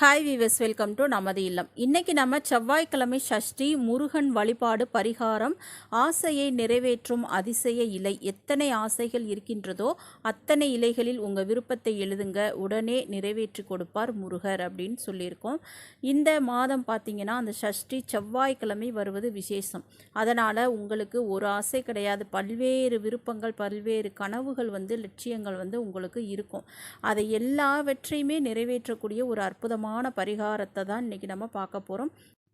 Hi viewers welcome to நமது இல்லம். இன்றைக்கி நம்ம செவ்வாய்க்கிழமை சஷ்டி முருகன் வழிபாடு பரிகாரம் ஆசையை நிறைவேற்றும் அதிசய இலை எத்தனை ஆசைகள் இருக்கின்றதோ அத்தனை இலைகளில் உங்கள் விருப்பத்தை எழுதுங்க. உடனே நிறைவேற்றி கொடுப்பார் முருகர் அப்படின்னு சொல்லியிருக்கோம். இந்த மாதம் பார்த்திங்கன்னா அந்த சஷ்டி செவ்வாய்க்கிழமை வருவது விசேஷம். அதனால் உங்களுக்கு ஒரு ஆசை கிடையாது. பல்வேறு விருப்பங்கள் பல்வேறு கனவுகள் வந்து லட்சியங்கள் வந்து உங்களுக்கு இருக்கும். அதை எல்லாவற்றையுமே நிறைவேற்றக்கூடிய ஒரு அற்புதமான பரிகாரத்தை தான் இன்றைக்கி நம்ம பார்க்க போகிறோம்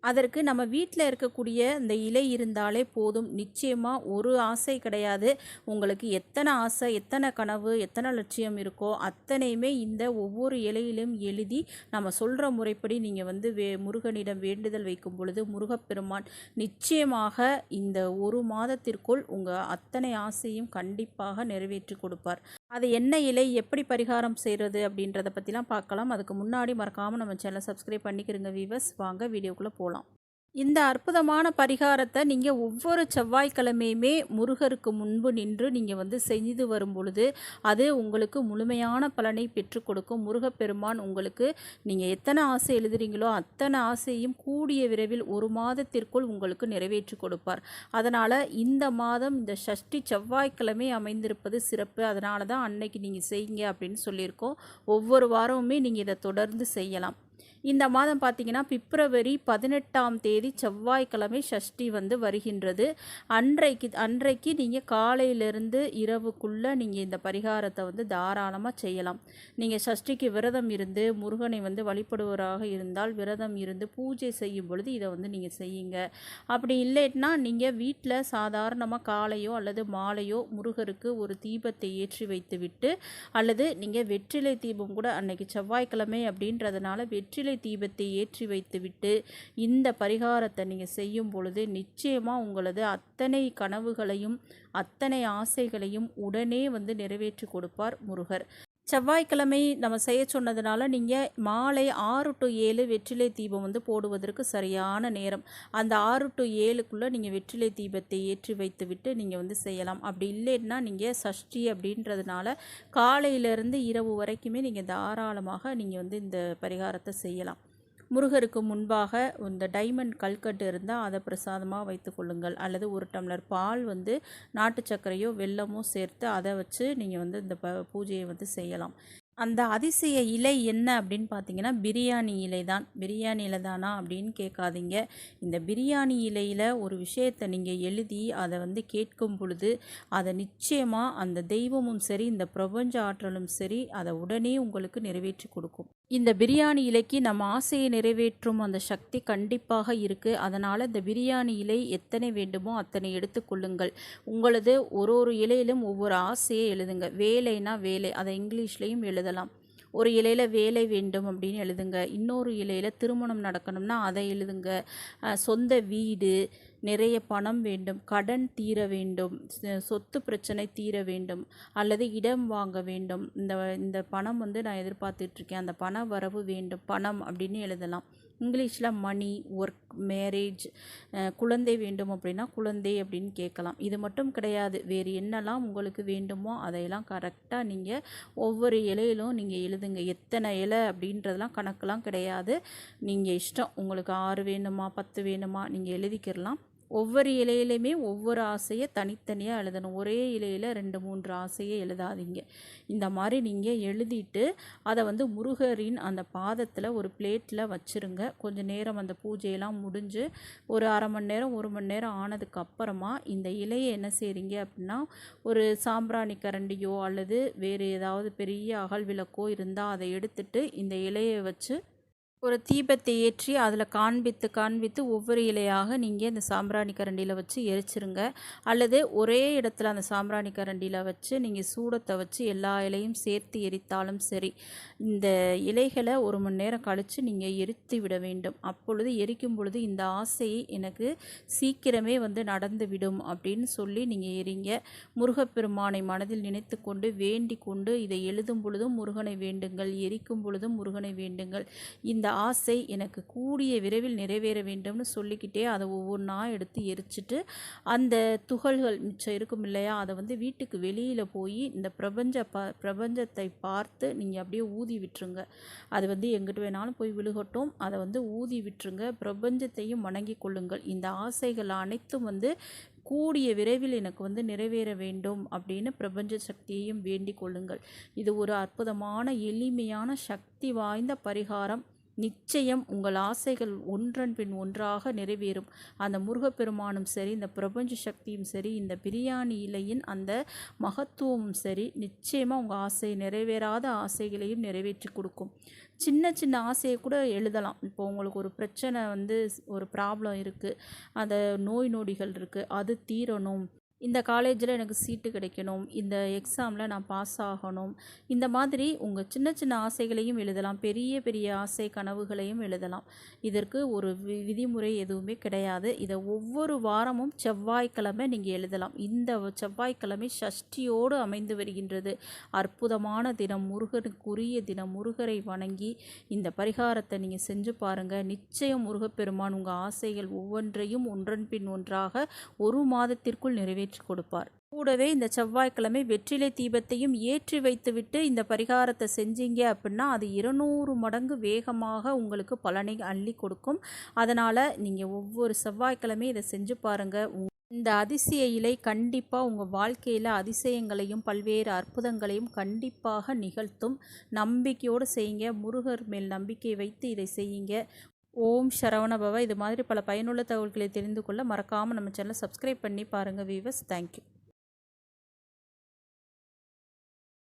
அதற்கு நம்ம வீட்டில் இருக்கக்கூடிய இந்த இலை இருந்தாலே போதும். நிச்சயமாக ஒரு ஆசை கிடையாது. உங்களுக்கு எத்தனை ஆசை எத்தனை கனவு எத்தனை லட்சியம் இருக்கோ அத்தனையுமே இந்த ஒவ்வொரு இலையிலும் எழுதி நம்ம சொல்கிற முறைப்படி நீங்கள் வந்து வே முருகனிடம் வேண்டுதல் வைக்கும் பொழுது முருகப்பெருமான் நிச்சயமாக இந்த ஒரு மாதத்திற்குள் உங்கள் அத்தனை ஆசையும் கண்டிப்பாக நிறைவேற்றி கொடுப்பார். அது என்ன இலை எப்படி பரிகாரம் செய்கிறது அப்படின்றத பற்றிலாம் பார்க்கலாம். அதுக்கு முன்னாடி மறக்காமல் நம்ம சேனல் சப்ஸ்கிரைப் பண்ணிக்கிறங்க வீவர்ஸ் வாங்க வீடியோக்குள்ளே போகலாம் இந்த அற்புதமான பரிகாரத்தை நீங்கள் ஒவ்வொரு செவ்வாய்க்கிழமையுமே முருகருக்கு முன்பு நின்று நீங்கள் வந்து செய்து வரும் பொழுது அது உங்களுக்கு முழுமையான பலனை பெற்றுக் கொடுக்கும். முருகப்பெருமான் உங்களுக்கு நீங்கள் எத்தனை ஆசை எழுதுறீங்களோ அத்தனை ஆசையும் கூடிய விரைவில் ஒரு மாதத்திற்குள் உங்களுக்கு நிறைவேற்றி கொடுப்பார். அதனால் இந்த மாதம் இந்த சஷ்டி செவ்வாய்க்கிழமை அமைந்திருப்பது சிறப்பு. அதனால தான் அன்னைக்கு நீங்கள் செய்யுங்க அப்படின்னு சொல்லியிருக்கோம். ஒவ்வொரு வாரமுமே நீங்கள் இதை தொடர்ந்து செய்யலாம். இந்த மாதம் பார்த்தீங்கன்னா பிப்ரவரி பதினெட்டாம் தேதி செவ்வாய்க்கிழமை சஷ்டி வந்து வருகின்றது. அன்றைக்கு அன்றைக்கு நீங்கள் காலையிலிருந்து இரவுக்குள்ளே நீங்கள் இந்த பரிகாரத்தை வந்து தாராளமாக செய்யலாம். நீங்கள் சஷ்டிக்கு விரதம் இருந்து முருகனை வந்து வழிபடுவராக இருந்தால் விரதம் இருந்து பூஜை செய்யும் பொழுது இதை வந்து நீங்கள் செய்யுங்க. அப்படி இல்லைன்னா நீங்கள் வீட்டில் சாதாரணமாக காலையோ அல்லது மாலையோ முருகருக்கு ஒரு தீபத்தை ஏற்றி வைத்துவிட்டு அல்லது நீங்கள் வெற்றிலை தீபம் கூட அன்னைக்கு செவ்வாய்க்கிழமை அப்படின்றதுனால வெற்றிலை தீபத்தை ஏற்றி வைத்துவிட்டு இந்த பரிகாரத்தை நீங்கள் செய்யும் பொழுது நிச்சயமாக உங்களது அத்தனை கனவுகளையும் அத்தனை ஆசைகளையும் உடனே வந்து நிறைவேற்றி கொடுப்பார் முருகர். செவ்வாய்க்கிழமை நம்ம செய்ய சொன்னதுனால நீங்கள் மாலை ஆறு டு ஏழு வெற்றிலை தீபம் வந்து போடுவதற்கு சரியான நேரம். அந்த ஆறு டு ஏழுக்குள்ளே நீங்கள் வெற்றிலை தீபத்தை ஏற்றி வைத்து விட்டு நீங்கள் வந்து செய்யலாம். அப்படி இல்லைன்னா நீங்கள் சஷ்டி அப்படின்றதுனால காலையிலேருந்து இரவு வரைக்குமே நீங்கள் தாராளமாக நீங்கள் வந்து இந்த பரிகாரத்தை செய்யலாம். முருகருக்கு முன்பாக இந்த டைமண்ட் கல்கட்டு இருந்தால் அதை பிரசாதமாக வைத்து கொள்ளுங்கள். அல்லது ஒரு டம்ளர் பால் வந்து நாட்டு சர்க்கரையோ வெல்லமோ சேர்த்து அதை வச்சு நீங்கள் வந்து இந்த ப பூஜையை வந்து செய்யலாம். அந்த அதிசய இலை என்ன அப்படின்னு பார்த்தீங்கன்னா பிரியாணி இலை தான். பிரியாணி இலை தானா அப்படின்னு கேட்காதீங்க. இந்த பிரியாணி இலையில் ஒரு விஷயத்தை நீங்கள் எழுதி அதை வந்து கேட்கும் பொழுது அதை நிச்சயமாக அந்த தெய்வமும் சரி இந்த பிரபஞ்ச ஆற்றலும் சரி அதை உடனே உங்களுக்கு நிறைவேற்றி கொடுக்கும். இந்த பிரியாணி இலைக்கு நம்ம ஆசையை நிறைவேற்றும் அந்த சக்தி கண்டிப்பாக இருக்குது அதனால் இந்த பிரியாணி இலை எத்தனை வேண்டுமோ அத்தனை எடுத்துக்கொள்ளுங்கள் உங்களது ஒரு ஒரு இலையிலும் ஒவ்வொரு ஆசையை எழுதுங்க. வேலைனா வேலை அதை இங்கிலீஷ்லேயும் எழுதலாம். ஒரு இலையில் வேலை வேண்டும் அப்படின்னு எழுதுங்க. இன்னொரு இலையில் திருமணம் நடக்கணும்னா அதை எழுதுங்க. சொந்த வீடு நிறைய பணம் வேண்டும் கடன் தீர வேண்டும் சொத்து பிரச்சனை தீர வேண்டும் அல்லது இடம் வாங்க வேண்டும். இந்த இந்த பணம் வந்து நான் எதிர்பார்த்துட்ருக்கேன். அந்த பண வரவு வேண்டும் பணம் அப்படின்னு எழுதலாம். இங்கிலீஷில் மணி ஒர்க் மேரேஜ் குழந்தை வேண்டும் அப்படின்னா குழந்தை அப்படின்னு கேட்கலாம். இது மட்டும் கிடையாது. வேறு என்னெல்லாம் உங்களுக்கு வேண்டுமோ அதையெல்லாம் கரெக்டாக நீங்கள் ஒவ்வொரு இலையிலும் நீங்கள் எழுதுங்க. எத்தனை இலை அப்படின்றதெல்லாம் கணக்கெலாம் கிடையாது. நீங்கள் இஷ்டம் உங்களுக்கு ஆறு வேணுமா பத்து வேணுமா நீங்கள் எழுதிக்கிறலாம் ஒவ்வொரு இலையிலையுமே ஒவ்வொரு ஆசையை தனித்தனியாக எழுதணும். ஒரே இலையில் ரெண்டு மூன்று ஆசையை எழுதாதீங்க. இந்த மாதிரி நீங்கள் எழுதிட்டு அதை வந்து முருகரின் அந்த பாதத்தில் ஒரு பிளேட்டில் வச்சுருங்க. கொஞ்சம் நேரம் அந்த பூஜையெல்லாம் முடிஞ்சு ஒரு அரை மணி நேரம் ஒரு மணி நேரம் ஆனதுக்கு அப்புறமா இந்த இலையை என்ன செய்கிறீங்க அப்படின்னா ஒரு சாம்பிராணி கரண்டியோ அல்லது வேறு ஏதாவது பெரிய அகல் விளக்கோ இருந்தால் அதை எடுத்துட்டு இந்த இலையை வச்சு ஒரு தீபத்தை ஏற்றி அதில் காண்பித்து காண்பித்து ஒவ்வொரு இலையாக நீங்கள் இந்த சாம்பிராணி கரண்டியில் வச்சு எரிச்சிருங்க. அல்லது ஒரே இடத்துல அந்த சாம்பிராணி கரண்டியில் வச்சு நீங்கள் சூடத்தை வச்சு எல்லா இலையும் சேர்த்து எரித்தாலும் சரி இந்த இலைகளை ஒரு மணி நேரம் கழித்து நீங்கள் எரித்து விட வேண்டும். அப்பொழுது எரிக்கும் பொழுது இந்த ஆசை எனக்கு சீக்கிரமே வந்து நடந்து விடும் அப்படின்னு சொல்லி நீங்கள் எரிங்க. முருகப்பெருமானை மனதில் நினைத்து கொண்டு வேண்டி கொண்டு இதை எழுதும் பொழுதும் முருகனை வேண்டுங்கள் எரிக்கும் பொழுதும் முருகனை வேண்டுங்கள். இந்த ஆசை எனக்கு கூடிய விரைவில் நிறைவேற வேண்டும்னு சொல்லிக்கிட்டே அதை ஒவ்வொன்றா எடுத்து எரிச்சிட்டு அந்த துகள்கள் மிச்சம் இருக்கும் இல்லையா அதை வந்து வீட்டுக்கு வெளியில் போய் இந்த பிரபஞ்ச ப பிரபஞ்சத்தை பார்த்து நீங்கள் அப்படியே ஊதி விட்டுருங்க. அது வந்து எங்கிட்ட வேணாலும் போய் விழுகட்டும். அதை வந்து ஊதி விட்டுருங்க. பிரபஞ்சத்தையும் வணங்கி கொள்ளுங்கள். இந்த ஆசைகள் அனைத்தும் வந்து கூடிய விரைவில் எனக்கு வந்து நிறைவேற வேண்டும் அப்படின்னு பிரபஞ்ச சக்தியையும் வேண்டிக் கொள்ளுங்கள். இது ஒரு அற்புதமான எளிமையான சக்தி வாய்ந்த பரிகாரம். நிச்சயம் உங்கள் ஆசைகள் ஒன்றன் பின் ஒன்றாக நிறைவேறும். அந்த முருகப்பெருமானும் சரி இந்த பிரபஞ்ச சக்தியும் சரி இந்த பிரியாணி இலையின் அந்த மகத்துவமும் சரி நிச்சயமாக உங்கள் ஆசை நிறைவேறாத ஆசைகளையும் நிறைவேற்றி கொடுக்கும். சின்ன சின்ன ஆசையை கூட எழுதலாம். இப்போ உங்களுக்கு ஒரு பிரச்சனை வந்து ஒரு ப்ராப்ளம் இருக்குது அந்த நோய் நொடிகள் இருக்குது அது தீரணும். இந்த காலேஜில் எனக்கு சீட்டு கிடைக்கணும் இந்த எக்ஸாமில் நான் பாஸ் ஆகணும் இந்த மாதிரி உங்கள் சின்ன சின்ன ஆசைகளையும் எழுதலாம் பெரிய பெரிய ஆசை கனவுகளையும் எழுதலாம். இதற்கு ஒரு வி விதிமுறை எதுவுமே கிடையாது. இதை ஒவ்வொரு வாரமும் செவ்வாய்க்கிழமை நீங்கள் எழுதலாம். இந்த செவ்வாய்க்கிழமை சஷ்டியோடு அமைந்து வருகின்றது. அற்புதமான தினம். முருகனுக்குரிய தினம். முருகரை வணங்கி இந்த பரிகாரத்தை நீங்கள் செஞ்சு பாருங்கள் நிச்சயம் முருகப்பெருமான் உங்கள் ஆசைகள் ஒவ்வொன்றையும் ஒன்றன் பின் ஒன்றாக ஒரு மாதத்திற்குள் நிறைவேற்றி கொடுப்பார். கூடவே இந்த செவ்வாய்க்கிழமை வெற்றிலை தீபத்தையும் ஏற்றி வைத்துவிட்டு இந்த பரிகாரத்தை செஞ்சீங்க அப்படின்னா அது இருநூறு மடங்கு வேகமாக உங்களுக்கு பலனை அள்ளி கொடுக்கும். அதனால் நீங்கள் ஒவ்வொரு செவ்வாய்க்கிழமையும் இதை செஞ்சு பாருங்கள் இந்த அதிசய இலை கண்டிப்பாக உங்கள் வாழ்க்கையில் அதிசயங்களையும் பல்வேறு அற்புதங்களையும் கண்டிப்பாக நிகழ்த்தும். நம்பிக்கையோடு செய்யுங்க. முருகர் மேல் நம்பிக்கை வைத்து இதை செய்யுங்க. ஓம் சரவணபவ இது மாதிரி பல பயனுள்ள தகவல்களை தெரிந்து கொள்ள மறக்காமல் நம்ம சேனலை சப்ஸ்கிரைப் பண்ணி பாருங்கள் வீவர்ஸ் தேங்க்யூ